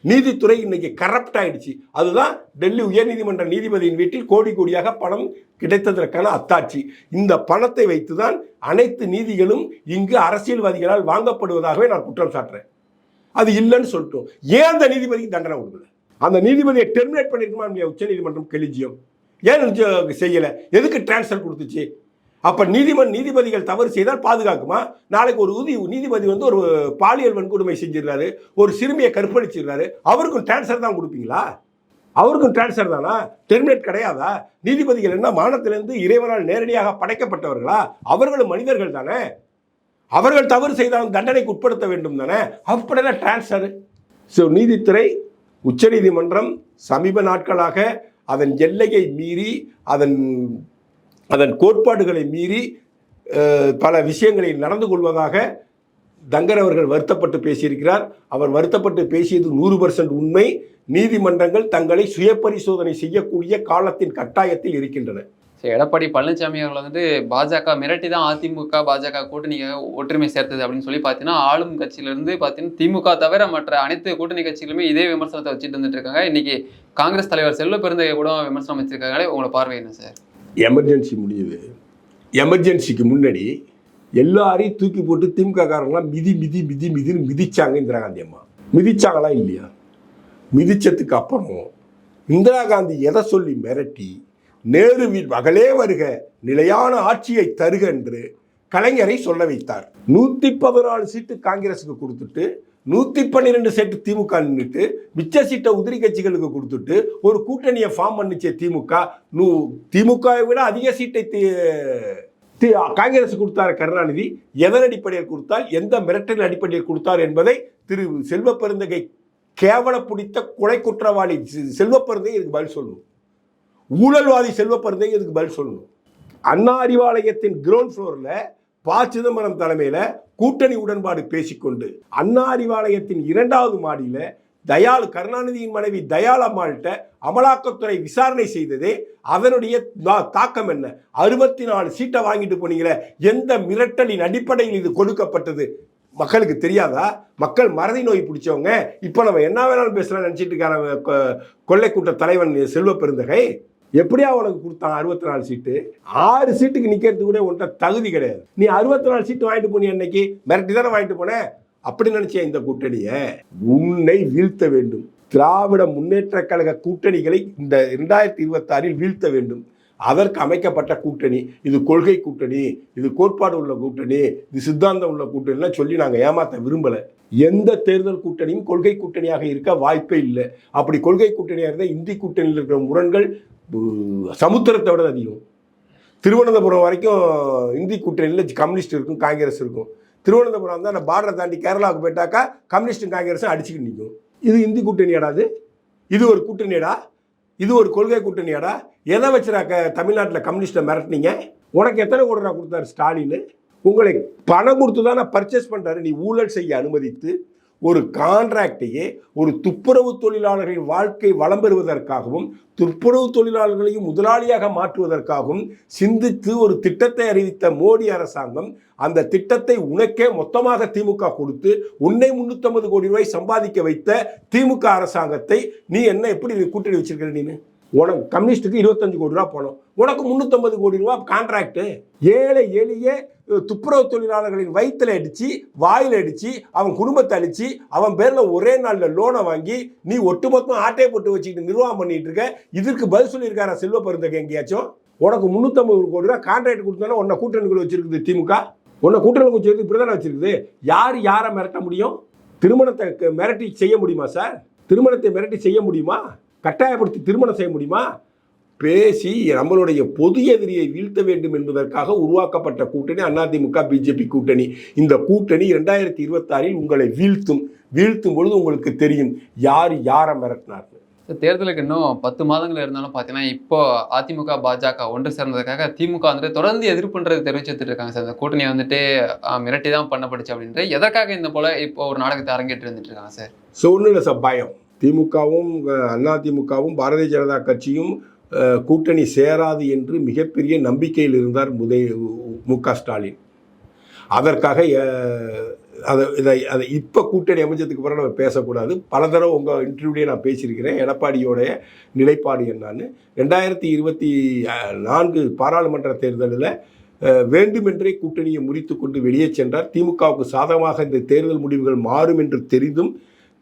நீதித்துறை இன்னைக்கு கரப்ட் ஆயிடுச்சு. அதுதான் டெல்லி உயர்நீதிமன்ற நீதிபதியின் வீட்டில் கோடி கோடியாக பணம் கிடைத்ததற்கான அத்தாட்சி. இந்த பணத்தை வைத்து தான் அனைத்து நீதிகளும் இங்கு அரசியல்வாதிகளால் வாங்கப்படுவதாகவே நான் குற்றம் சாட்டுறேன். அது இல்லைன்னு சொல்லிட்டோம். ஏன் அந்த நீதிபதிக்கு தண்டனை கொடுக்கல? அந்த நீதிபதியை டெர்மினேட் பண்ணிருக்குமா உச்ச நீதிமன்றம் கெலிஜியம் ஏன் செய்யலை? எதுக்கு டிரான்ஸ்ஃபர் கொடுத்துச்சு? அப்போ நீதிமன் நீதிபதிகள் தவறு செய்தால் பாதுகாக்குமா? நாளைக்கு ஒரு உதி நீதிபதி வந்து ஒரு பாலியல் வன்கொடுமை செஞ்சிடுறாரு ஒரு சிறுமியை கற்பழிச்சிருக்காரு அவருக்கும் டிரான்ஸ்ஃபர் தான் கொடுப்பீங்களா? அவருக்கும் டிரான்ஸ்ஃபர் தானா? டெர்மினேட் கிடையாதா? நீதிபதிகள் என்ன மானத்திலிருந்து இறைவனால் நேரடியாக படைக்கப்பட்டவர்களா? அவர்களும் மனிதர்கள் தானே? அவர்கள் தவறு செய்தாலும் தண்டனைக்கு உட்படுத்த வேண்டும் தானே? அப்படின்னா டிரான்ஸ்ஃபர் ஸோ நீதித்துறை உச்சநீதிமன்றம் சமீப நாட்களாக அதன் எல்லையை மீறி அதன் அதன் கோட்பாடுகளை மீறி பல விஷயங்களில் நடந்து கொள்வதாக தங்கர் அவர்கள் வருத்தப்பட்டு பேசியிருக்கிறார். அவர் வருத்தப்பட்டு பேசியது நூறு பர்சன்ட் உண்மை. நீதிமன்றங்கள் தங்களை சுய பரிசோதனை செய்யக்கூடிய காலத்தின் கட்டாயத்தில் இருக்கின்றன. சரி, எடப்பாடி பழனிசாமி அவர்கள் வந்துட்டு பாஜக மிரட்டி தான் அதிமுக பாஜக கூட்டணிக்காக ஒற்றுமை சேர்த்தது அப்படின்னு சொல்லி பார்த்தீங்கன்னா ஆளும் கட்சியிலிருந்து பார்த்தீங்கன்னா திமுக தவிர மற்ற அனைத்து கூட்டணி கட்சிகளுமே இதே விமர்சனத்தை வச்சுட்டு வந்துட்டு இருக்காங்க இன்னைக்கு காங்கிரஸ் தலைவர் செல்வ பெருந்தகை கூட விமர்சனம் வச்சிருக்காங்களே உங்களை பார்வை என்ன சார்? எமர்ஜென்சி முடியுது. எமர்ஜென்சிக்கு முன்னாடி எல்லாரையும் தூக்கி போட்டு திமுக காரங்களாம் மிதி மிதி மிதி மிதின்னு மிதிச்சாங்க இந்திரா காந்தி அம்மா. மிதிச்சாங்களா இல்லையா? மிதிச்சதுக்கு அப்புறம் இந்திரா காந்தி எதை சொல்லி மிரட்டி நேருவில் மகளே வருக நிலையான ஆட்சியை தருக என்று கலைஞரை சொல்ல வைத்தார். நூற்றி பதினாலு சீட்டு காங்கிரஸுக்கு கொடுத்துட்டு நூற்றி பன்னிரெண்டு சீட்டு திமுக நின்றுட்டு மிச்ச சீட்டை உதிரி கட்சிகளுக்கு கொடுத்துட்டு ஒரு கூட்டணியை ஃபார்ம் பண்ணிச்சே திமுக. நூ திமுகவை விட அதிக சீட்டை தி- தி- காங்கிரஸ் கொடுத்தார் கருணாநிதி. எதன் அடிப்படையில் கொடுத்தால் எந்த மிரட்டலின் அடிப்படையில் கொடுத்தார் என்பதை திரு செல்வ பெருந்தகை கேவல பிடித்த கொலை குற்றவாளி செ- செல்வ பெருந்தகை இதுக்கு பதில் சொல்லணும். ஊழல்வாதி செல்வ இதுக்கு பதில் சொல்லணும். அண்ணா அறிவாலயத்தின் கிரவுண்ட் ஃப்ளோரில் ப. சிதம்பரம் தலைமையில் கூட்டணி உடன்பாடு பேசிக்கொண்டு அண்ணா அறிவாலயத்தின் இரண்டாவது மாடியில் தயாள் கருணாநிதியின் மனைவி தயாள் அம்மாள்கிட்ட அமலாக்கத்துறை விசாரணை செய்ததே அதனுடைய தா- தாக்கம் என்ன? அறுபத்தி நாலு சீட்டை வாங்கிட்டு போனீங்களே எந்த மிரட்டலின் அடிப்படையில் இது கொடுக்கப்பட்டது? மக்களுக்கு தெரியாதா? மக்கள் மறதி நோய் பிடிச்சவங்க. இப்போ நம்ம என்ன வேணாலும் பேசலாம் நினச்சிட்டு இருக்கான கொ- கொள்ளை கூட்ட தலைவன் செல்வ பெருந்தகை எப்படியா உனக்கு கொடுத்தான் அறுபத்தி நாலு சீட்டு? ஆறு சீட்டுக்கு நிற்கிறதுக்கு கூட உன்கிட்ட தகுதி கிடையாது. நீ அறுபத்தி நாலு சீட்டு வாங்கிட்டு போனி அன்னைக்கு மிரட்டி தானே வாங்கிட்டு போன? அப்படி நினைச்சேன் இந்த கூட்டணியை? உன்னை வீழ்த்த வேண்டும். திராவிட முன்னேற்ற கழக கூட்டணிகளை இந்த இரண்டாயிரத்தி இருபத்தாறில் வீழ்த்த வேண்டும். அதற்கு அமைக்கப்பட்ட கூட்டணி இது கொள்கை கூட்டணி இது கோட்பாடு உள்ள கூட்டணி இது சித்தாந்தம் உள்ள கூட்டணிலாம் சொல்லி நாங்கள் ஏமாத்த விரும்பலை. எந்த தேர்தல் கூட்டணியும் கொள்கை கூட்டணியாக இருக்க வாய்ப்பே இல்லை. அப்படி கொள்கை கூட்டணியாக இருந்தால் இந்தி கூட்டணியில் இருக்கிற முரண்கள் சமுத்திரத்தை விட அதிகம். திருவனந்தபுரம் வரைக்கும் இந்தி கூட்டணியில் கம்யூனிஸ்ட் இருக்கும் காங்கிரஸ் இருக்கும். திருவனந்தபுரம் தான் பார்டரை தாண்டி கேரளாவுக்கு போயிட்டாக்கா கம்யூனிஸ்டும் காங்கிரஸும் அடிச்சுக்கிட்டு நிற்கும் இது இந்தி கூட்டணியாடா அது? இது ஒரு கூட்டணியடா? இது ஒரு கொள்கை கூட்டணியாடா. எதை வச்சுடா க தமிழ்நாட்டில் கம்யூனிஸ்ட்டை மிரட்டினீங்க? உனக்கு எத்தனை கோடி ரூபா கொடுத்தாரு ஸ்டாலின்? உங்களை பணம் கொடுத்து தானே பர்ச்சேஸ் பண்ணுறாரு நீ ஊழல் செய்ய அனுமதித்து ஒரு கான்ட்ராக்டையே ஒரு துப்புரவு தொழிலாளர்களின் வாழ்க்கை வளம் பெறுவதற்காகவும் துப்புரவு தொழிலாளர்களையும் முதலாளியாக மாற்றுவதற்காகவும் சிந்தித்து ஒரு திட்டத்தை அறிவித்த மோடி அரசாங்கம் அந்த திட்டத்தை உனக்கே மொத்தமாக திமுக கொடுத்து உன்னை முன்னூற்றம்பது கோடி ரூபாய் சம்பாதிக்க வைத்த திமுக அரசாங்கத்தை நீ என்ன எப்படி கூட்டணி வச்சிருக்கிற நீனு? உனக்கு கம்யூனிஸ்ட்டுக்கு இருபத்தஞ்சு கோடி ரூபா போனோம் உனக்கு முந்நூற்றம்பது கோடி ரூபா கான்ட்ராக்டு ஏழை எளிய துப்புரவு தொழிலாளர்களின் வயிற்றில் அடித்து வாயில் அடித்து அவன் குடும்பத்தை அழிச்சு அவன் பேரில் ஒரே நாளில் லோனை வாங்கி நீ ஒட்டுமொத்தம் ஆட்டை போட்டு வச்சுக்கிட்டு நிர்வாகம் பண்ணிட்டு இருக்க. இதற்கு பதில் சொல்லியிருக்காரா செல்வ பருந்தக எங்கேயாச்சும்? உனக்கு முந்நூற்றம்பது கோடி ரூபா கான்ட்ராக்ட் கொடுத்தானே உன்னை கூட்டணிக்குள்ள வச்சிருக்குது திமுக. உன்னை கூட்டணி வச்சிருக்கு இப்படி தானே வச்சிருக்குது. யார் யாரை மிரட்ட முடியும்? திருமணத்தை மிரட்டி செய்ய முடியுமா சார்? திருமணத்தை மிரட்டி செய்ய முடியுமா? கட்டாயப்படுத்தி திருமணம் செய்ய முடியுமா? பேசி நம்மளுடைய பொது எதிரியை வீழ்த்த வேண்டும் என்பதற்காக உருவாக்கப்பட்ட கூட்டணி அதிமுக பிஜேபி கூட்டணி. இந்த கூட்டணி இரண்டாயிரத்தி இருபத்தாறில் உங்களை வீழ்த்தும். வீழ்த்தும் பொழுது உங்களுக்கு தெரியும் யார் யாரை மிரட்டினார் தேர்தலுக்கு இன்னும் பத்து மாதங்கள் இருந்தாலும் பார்த்தீங்கன்னா இப்போ அதிமுக பாஜக ஒன்று சேர்ந்ததுக்காக திமுக வந்துட்டு தொடர்ந்து எதிர்ப்புன்றது தெரிவிச்சுட்டு இருக்காங்க சார். இந்த கூட்டணி வந்துட்டு மிரட்டி தான் பண்ணப்படுச்சு அப்படின்ட்டு எதற்காக இந்த போல இப்போ ஒரு நாடகத்தை அரங்கேற்றி இருந்துட்டு இருக்காங்க சார்? ஸோ ஒன்றும் இல்லை சார் பயம். திமுகவும் அதிமுகவும் பாரதிய ஜனதா கட்சியும் கூட்டணி சேராது என்று மிகப்பெரிய நம்பிக்கையில் இருந்தார் முதே மு க ஸ்டாலின். அதற்காக அதை இதை அதை இப்போ கூட்டணி அமைஞ்சதுக்கு பிறகு நம்ம பேசக்கூடாது. பல தடவை உங்கள் இன்டர்வியூலேயே நான் பேசியிருக்கிறேன். எடப்பாடியோடைய நிலைப்பாடு என்னான்னு. ரெண்டாயிரத்தி இருபத்தி நான்கு பாராளுமன்ற தேர்தலில் வேண்டுமென்றே கூட்டணியை முறித்து கொண்டு வெளியே சென்றார். திமுகவுக்கு சாதகமாக இந்த தேர்தல் முடிவுகள் மாறும் என்று தெரிந்தும்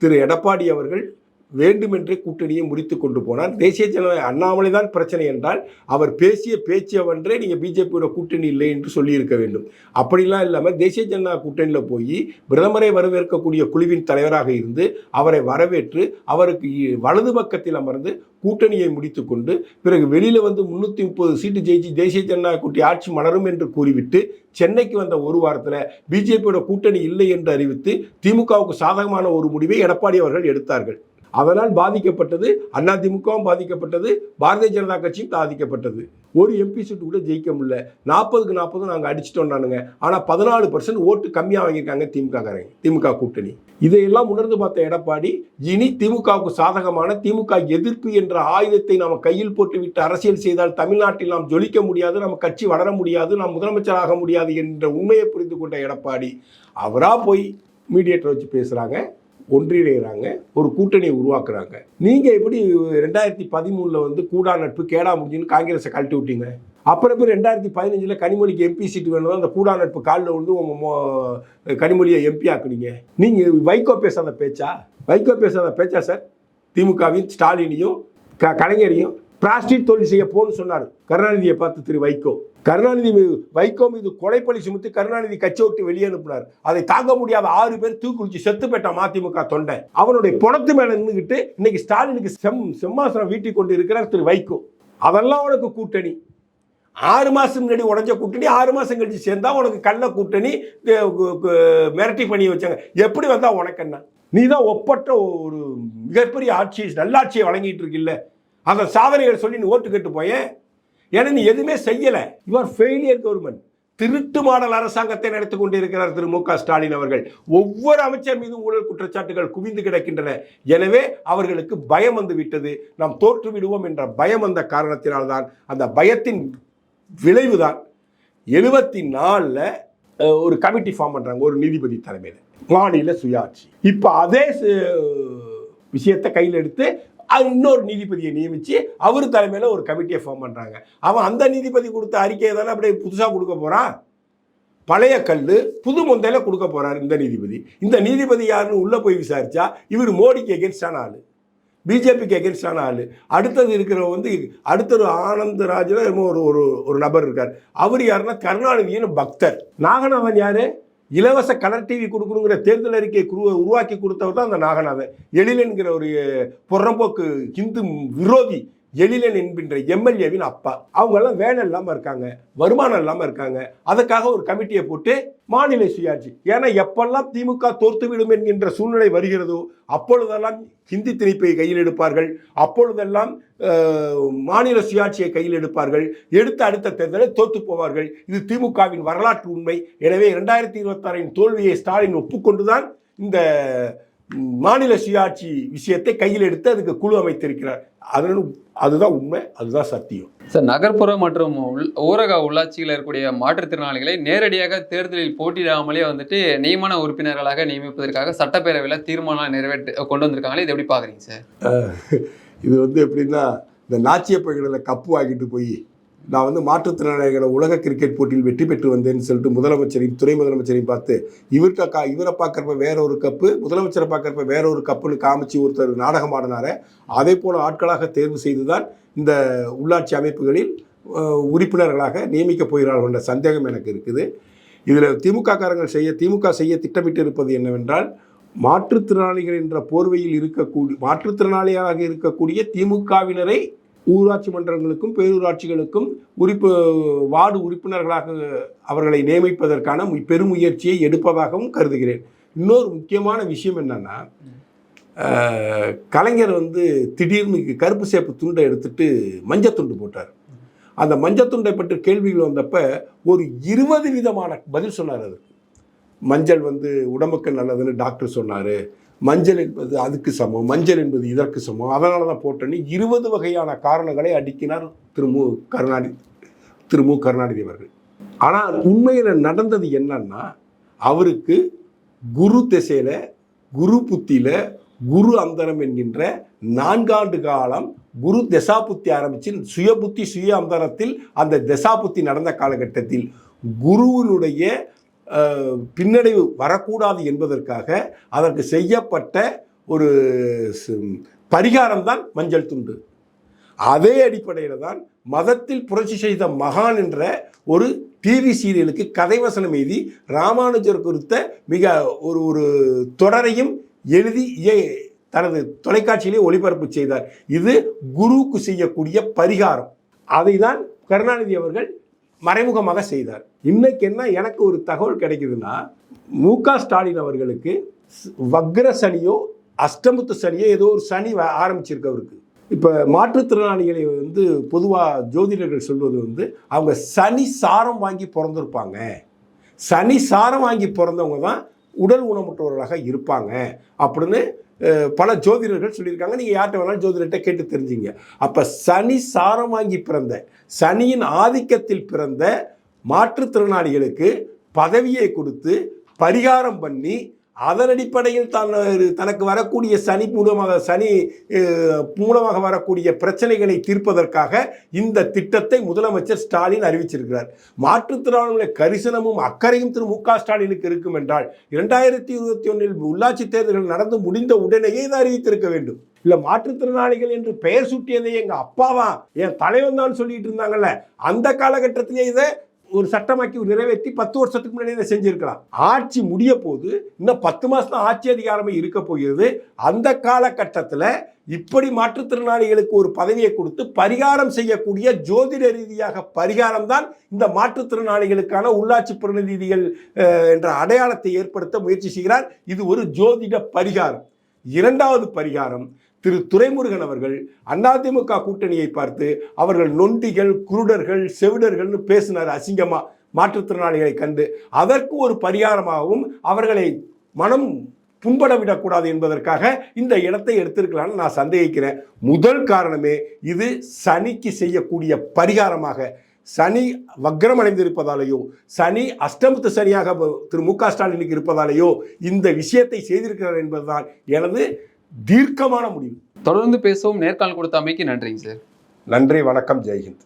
திரு. எடப்பாடி அவர்கள் வேண்டுமென்றே கூட்டணியை முடித்து கொண்டு போனார். தேசிய ஜனநாயக அண்ணாமலை தான் பிரச்சனை என்றால் அவர் பேசிய பேச்சவன்றே நீங்கள் பிஜேபியோட கூட்டணி இல்லை என்று சொல்லியிருக்க வேண்டும். அப்படிலாம் இல்லாமல் தேசிய ஜனநாயக கூட்டணியில் போய் பிரதமரை வரவேற்கக்கூடிய குழுவின் தலைவராக இருந்து அவரை வரவேற்று அவருக்கு இ- வலது பக்கத்தில் அமர்ந்து கூட்டணியை முடித்துக்கொண்டு பிறகு வெளியில் வந்து முந்நூற்றி முப்பது சீட்டு ஜெயிச்சு தேசிய ஜனநாயக கூட்டி ஆட்சி மலரும் என்று கூறிவிட்டு சென்னைக்கு வந்த ஒரு வாரத்தில் பிஜேபியோட கூட்டணி இல்லை என்று அறிவித்து திமுகவுக்கு சாதகமான ஒரு முடிவை எடப்பாடி அவர்கள் எடுத்தார்கள். அதனால் பாதிக்கப்பட்டது அதிமுகவும் பாதிக்கப்பட்டது. பாரதிய ஜனதா கட்சியும் பாதிக்கப்பட்டது. ஒரு எம்பி சீட்டு கூட ஜெயிக்க முடியல. நாற்பதுக்கு நாற்பதும் நாங்கள் அடிச்சிட்டோம் நானுங்க ஆனால் பதினாலு பர்சன்ட் ஓட்டு கம்மியாக வாங்கியிருக்காங்க திமுக திமுக கூட்டணி. இதையெல்லாம் உணர்ந்து பார்த்த எடப்பாடி இனி திமுகவுக்கு சாதகமான திமுக எதிர்ப்பு என்ற ஆயுதத்தை நாம் கையில் போட்டுவிட்டு அரசியல் செய்தால் தமிழ்நாட்டில் நாம் ஜொலிக்க முடியாது நம்ம கட்சி வளர முடியாது நாம் முதலமைச்சராக முடியாது என்ற உண்மையை புரிந்து கொண்ட எடப்பாடி அவராக போய் மீடியேட்டர் வச்சு பேசுகிறாங்க ஒன்றிணைகிறாங்க ஒரு கூட்டணியை உருவாக்குறாங்க. நீங்கள் எப்படி ரெண்டாயிரத்தி பதிமூணில் வந்து கூடா நட்பு கேடா முடிஞ்சுன்னு காங்கிரஸை கழட்டி விட்டீங்க? அப்புறம் போய் ரெண்டாயிரத்தி பதினஞ்சில் கனிமொழிக்கு எம்பி சீட்டு வேணும் அந்த கூடா நட்பு காலில் வந்து உங்கள் கனிமொழியை எம்பி ஆக்குனீங்க. நீங்கள் வைகோ பேசாத பேச்சா? வைகோ பேசாத பேச்சா சார்? திமுகவின் ஸ்டாலினையும் க கலைஞரையும் பிளாஸ்டிக் தொழில் செய்ய போன்னு சொன்னார். கருணாநிதியை பார்த்து திரு வைகோ. கருணாநிதி மீது வைகோ மீது கொலைப்பழி சுமத்தி கருணாநிதி கட்சி விட்டு வெளியே அனுப்பினார். அதை தாங்க முடியாத ஆறு பேர் தூக்குளிச்சு செத்து போயிட்டான் மதிமுக தொண்டை. அவனுடைய புணத்து மேல நின்றுக்கிட்டு இன்னைக்கு ஸ்டாலினுக்கு செம் செம்மாசனம் வீட்டி கொண்டு இருக்கிறார் திரு வைகோ. அதெல்லாம் உனக்கு கூட்டணி. ஆறு மாதம் முன்னாடி உடஞ்ச கூட்டணி ஆறு மாதம் கழிச்சு சேர்ந்தா உனக்கு கள்ள கூட்டணி கு- மிரட்டி பண்ணி வச்சாங்க. எப்படி வந்தா உனக்கு என்ன? நீ தான் ஒப்பற்ற ஒரு மிகப்பெரிய ஆட்சி நல்லாட்சியை வழங்கிட்டு இருக்கில்ல. அந்த சாதனைகளை சொல்லி நீ ஓட்டு கேட்டு போயேன். ஏன்னா நீ எதுவுமே செய்யலை. யுவர் ஃபெயிலியர் கவர்மெண்ட் திருட்டு மாடல் அரசாங்கத்தை நடத்தி கொண்டிருக்கிறார் திரு மு க ஸ்டாலின் அவர்கள். ஒவ்வொரு அமைச்சர் மீதும் ஊழல் குற்றச்சாட்டுகள் குவிந்து கிடக்கின்றன. எனவே அவர்களுக்கு பயம் வந்து விட்டது. நாம் தோற்று விடுவோம் என்ற பயம் வந்த காரணத்தினால்தான் அந்த பயத்தின் விளைவுதான் எழுபத்தி நாலில் ஒரு கமிட்டி ஃபார்ம் பண்ணுறாங்க ஒரு நீதிபதி தலைமையில். மாநில சுயாட்சி. இப்போ அதே சு- விஷயத்தை கையில் எடுத்து அது இன்னொரு நீதிபதியை நியமித்து அவர் தலைமையில் ஒரு கமிட்டியை ஃபார்ம் பண்ணுறாங்க அவன் அந்த நீதிபதி கொடுத்த அறிக்கையை தானே அப்படியே புதுசாக கொடுக்க போகிறான் பழைய கல் புது மொந்தையில் கொடுக்க போகிறார் இந்த நீதிபதி. இந்த நீதிபதி யாருன்னு உள்ளே போய் விசாரிச்சா இவர் மோடிக்கு எகென்ஸ்டான ஆள். பிஜேபிக்கு எகென்ஸ்டான ஆள். அடுத்தது இருக்கிறவங்க வந்து அடுத்தது ஆனந்த ராஜ்னு ஒரு ஒரு ஒரு நபர் இருக்கார். அவர் யாருன்னா கருணாநிதியின் பக்தர். நாகநாதன் யாரு? இலவச கலர் டிவி கொடுக்கணுங்கிற தேர்தல் அறிக்கையை குரு உருவாக்கி கொடுத்தவர் தான் அந்த நாகநாதன். எழிலன்கிற ஒரு புறம்போக்கு இந்து விரோதி எழிலன் என்கின்ற எம்எல்ஏவின் அப்பா. அவங்கெல்லாம் வேலை இல்லாமல் இருக்காங்க வருமானம் இல்லாமல் இருக்காங்க. அதுக்காக ஒரு கமிட்டியை போட்டு மாநில சுயாட்சி. ஏன்னா எப்பெல்லாம் திமுக தோர்த்துவிடும் என்கின்ற சூழ்நிலை வருகிறதோ அப்பொழுதெல்லாம் ஹிந்தி திணிப்பை கையில் எடுப்பார்கள். அப்பொழுதெல்லாம் மாநில சுயாட்சியை கையில் எடுப்பார்கள். எடுத்த அடுத்த தேர்தலை தோற்று போவார்கள். இது திமுகவின் வரலாற்று உண்மை. எனவே இரண்டாயிரத்தி இருபத்தாறின் தோல்வியை ஸ்டாலின் ஒப்புக்கொண்டுதான் இந்த மாநில சுயாட்சி விஷயத்தை கையில் எடுத்து அதுக்கு குழு அமைத்திருக்கிறார். அதனால் அதுதான் உண்மை அதுதான் சத்தியம். சார் நகர்ப்புற மற்றும் உள்- ஊரக உள்ளாட்சியில் இருக்கக்கூடிய மாற்றுத்திறனாளிகளை நேரடியாக தேர்தலில் போட்டியிடாமலே வந்துட்டு நியமன உறுப்பினர்களாக நியமிப்பதற்காக சட்டப்பேரவையில் தீர்மானம் நிறைவேற்றி கொண்டு வந்திருக்காங்களே இது எப்படி பார்க்குறீங்க சார்? இது வந்து எப்படின்னா இந்த நாச்சிய பகுதியில் கப்பு வாங்கிட்டு போய் நான் வந்து மாற்றுத்திறனாளிகளை உலக கிரிக்கெட் போட்டியில் வெற்றி பெற்று வந்தேன்னு சொல்லிட்டு முதலமைச்சரையும் துணை முதலமைச்சரையும் பார்த்து இவர்கிட்ட கா இவரை பார்க்குறப்ப வேற ஒரு கப்பு முதலமைச்சரை பார்க்குறப்ப வேற ஒரு கப்புன்னு காமிச்சு ஒருத்தர் நாடகம் ஆடினாரே அதே போல ஆட்களாக தேர்வு செய்து தான் இந்த உள்ளாட்சி அமைப்புகளில் உறுப்பினர்களாக நியமிக்கப் போகிறார்கள் என்ற சந்தேகம் எனக்கு இருக்குது. இதில் திமுக காரங்கள் செய்ய திமுக செய்ய திட்டமிட்டு இருப்பது என்னவென்றால் மாற்றுத்திறனாளிகள் என்ற போர்வையில் இருக்கக்கூடிய மாற்றுத்திறனாளியாக இருக்கக்கூடிய திமுகவினரை ஊராட்சி மன்றங்களுக்கும் பேரூராட்சிகளுக்கும் உறுப்பு வார்டு உறுப்பினர்களாக அவர்களை நியமிப்பதற்கான மு- பெருமுயற்சியை எடுப்பதாகவும் கருதுகிறேன். இன்னொரு முக்கியமான விஷயம் என்னன்னா கலைஞர் வந்து திடீர்னு கருப்பு சேப்பு துண்டை எடுத்துட்டு மஞ்சள் துண்டு போட்டார். அந்த மஞ்சள் துண்டை பற்றி கேள்விகள் வந்தப்ப ஒரு இருபது விதமான பதில் சொன்னார் அது மஞ்சள் வந்து உடம்புக்கு நல்லதுன்னு டாக்டர் சொன்னார். மஞ்சள் என்பது அதுக்கு சமம் மஞ்சள் என்பது இதற்கு சமம். அதனால தான் போட்டேன்னு இருபது வகையான காரணங்களை அடுக்கினார் திரு மு கருணாநிதி திரு மு கருணாநிதி அவர்கள். ஆனால் உண்மையில் நடந்தது என்னன்னா அவருக்கு குரு திசையில் குரு புத்தியில் குரு அந்தரம் என்கின்ற நான்காண்டு காலம் குரு தசாபுத்தி ஆரம்பித்து சுய புத்தி சுய அந்தரத்தில் அந்த தசாபுத்தி நடந்த காலகட்டத்தில் குருவினுடைய பின்னடைவு வரக்கூடாது என்பதற்காக அதற்கு செய்யப்பட்ட ஒரு பரிகாரம் தான் மஞ்சள் துண்டு. அதே அடிப்படையில் தான் மதத்தில் புரட்சி செய்த மகான் என்ற ஒரு டிவி சீரியலுக்கு கதைவசனம் எழுதி ராமானுஜர் குறித்த மிக ஒரு ஒரு தொடரையும் எழுதி ஏ- தனது தொலைக்காட்சியிலே ஒளிபரப்பு செய்தார். இது குருவுக்கு செய்யக்கூடிய பரிகாரம். அதை தான் கருணாநிதி அவர்கள் மறைமுகமாக செய்தார். இன்னைக்கு என்ன எனக்கு ஒரு தகவல் கிடைக்குதுன்னா மு க ஸ்டாலின் அவர்களுக்கு வக்ர சனியோ அஷ்டமுத்து சனியோ ஏதோ ஒரு சனி வ- ஆரம்பிச்சிருக்கு அவருக்கு. இப்போ மாற்றுத்திறனாளிகளை வந்து பொதுவாக ஜோதிடர்கள் சொல்வது வந்து அவங்க சனி சாரம் வாங்கி பிறந்திருப்பாங்க. சனி சாரம் வாங்கி பிறந்தவங்க தான் உடல் ஊனமுற்றவர்களாக இருப்பாங்க அப்படின்னு பல ஜோதிடர்கள் சொல்லியிருக்காங்க. நீங்கள் யார்கிட்ட வேணாலும் ஜோதிடர்கிட்ட கேட்டு தெரிஞ்சிங்க. அப்போ சனி சாரம் வாங்கி பிறந்த சனியின் ஆதிக்கத்தில் பிறந்த மாற்றுத்திறனாளிகளுக்கு பதவியை கொடுத்து பரிகாரம் பண்ணி அதன் அடிப்படையில் தன் தனக்கு வரக்கூடிய சனி மூலமாக சனி மூலமாக வரக்கூடிய பிரச்சனைகளை தீர்ப்பதற்காக இந்த திட்டத்தை முதலமைச்சர் ஸ்டாலின் அறிவிச்சிருக்கிறார். மாற்றுத்திறனாளிகளை கரிசனமும் அக்கறையும் திரு மு க ஸ்டாலினுக்கு இருக்கும் என்றால் இரண்டாயிரத்தி இருபத்தி ஒன்றில் உள்ளாட்சி தேர்தல்கள் நடந்து முடிந்த உடனேயே இதை அறிவித்திருக்க வேண்டும். இல்லை மாற்றுத்திறனாளிகள் என்று பெயர் சுட்டியதை எங்கள் அப்பாவா? என் தலைவன் தான் சொல்லிட்டு இருந்தாங்கல்ல. அந்த காலகட்டத்திலேயே இதை ஒரு சட்டமாக்கி நிறைவேற்றி பத்து வருஷத்துக்கு முன்னாடி இதை செஞ்சுருக்கலாம். ஆட்சி முடிய போது இன்னும் பத்து மாதம் தான் ஆட்சி அதிகாரமே இருக்க போகிறது. அந்த காலகட்டத்தில் இப்படி மாற்றுத்திறனாளிகளுக்கு ஒரு பதவியை கொடுத்து பரிகாரம் செய்யக்கூடிய ஜோதிட ரீதியாக பரிகாரம் தான் இந்த மாற்றுத்திறனாளிகளுக்கான உள்ளாட்சி பிரதிநிதிகள் என்ற அடையாளத்தை ஏற்படுத்த முயற்சி செய்கிறார். இது ஒரு ஜோதிட பரிகாரம். இரண்டாவது பரிகாரம் திரு துரைமுருகன் அவர்கள் அதிமுக கூட்டணியை பார்த்து அவர்கள் நொண்டிகள் குருடர்கள் செவிடர்கள்னு பேசினார் அசிங்கமாக மாற்றுத்திறனாளிகளை கண்டு அதற்கு ஒரு பரிகாரமாகவும் அவர்களை மனம் புண்பட விடக்கூடாது என்பதற்காக இந்த இடத்தை எடுத்திருக்கலாம்னு நான் சந்தேகிக்கிறேன். முதல் காரணமே இது சனிக்கு செய்யக்கூடிய பரிகாரமாக. சனி வக்ரம் அடைந்திருப்பதாலேயோ சனி அஷ்டமத்து சனியாக திரு மு க ஸ்டாலினுக்கு இருப்பதாலேயோ இந்த விஷயத்தை செய்திருக்கிறார் என்பதுதான் எனது தீர்க்கமான முடிவு. தொடர்ந்து பேசுவோம். நேர்காணல் கொடுத்த அமைக்கு நன்றிங்க சார். நன்றி வணக்கம். ஜெய்ஹிந்த்.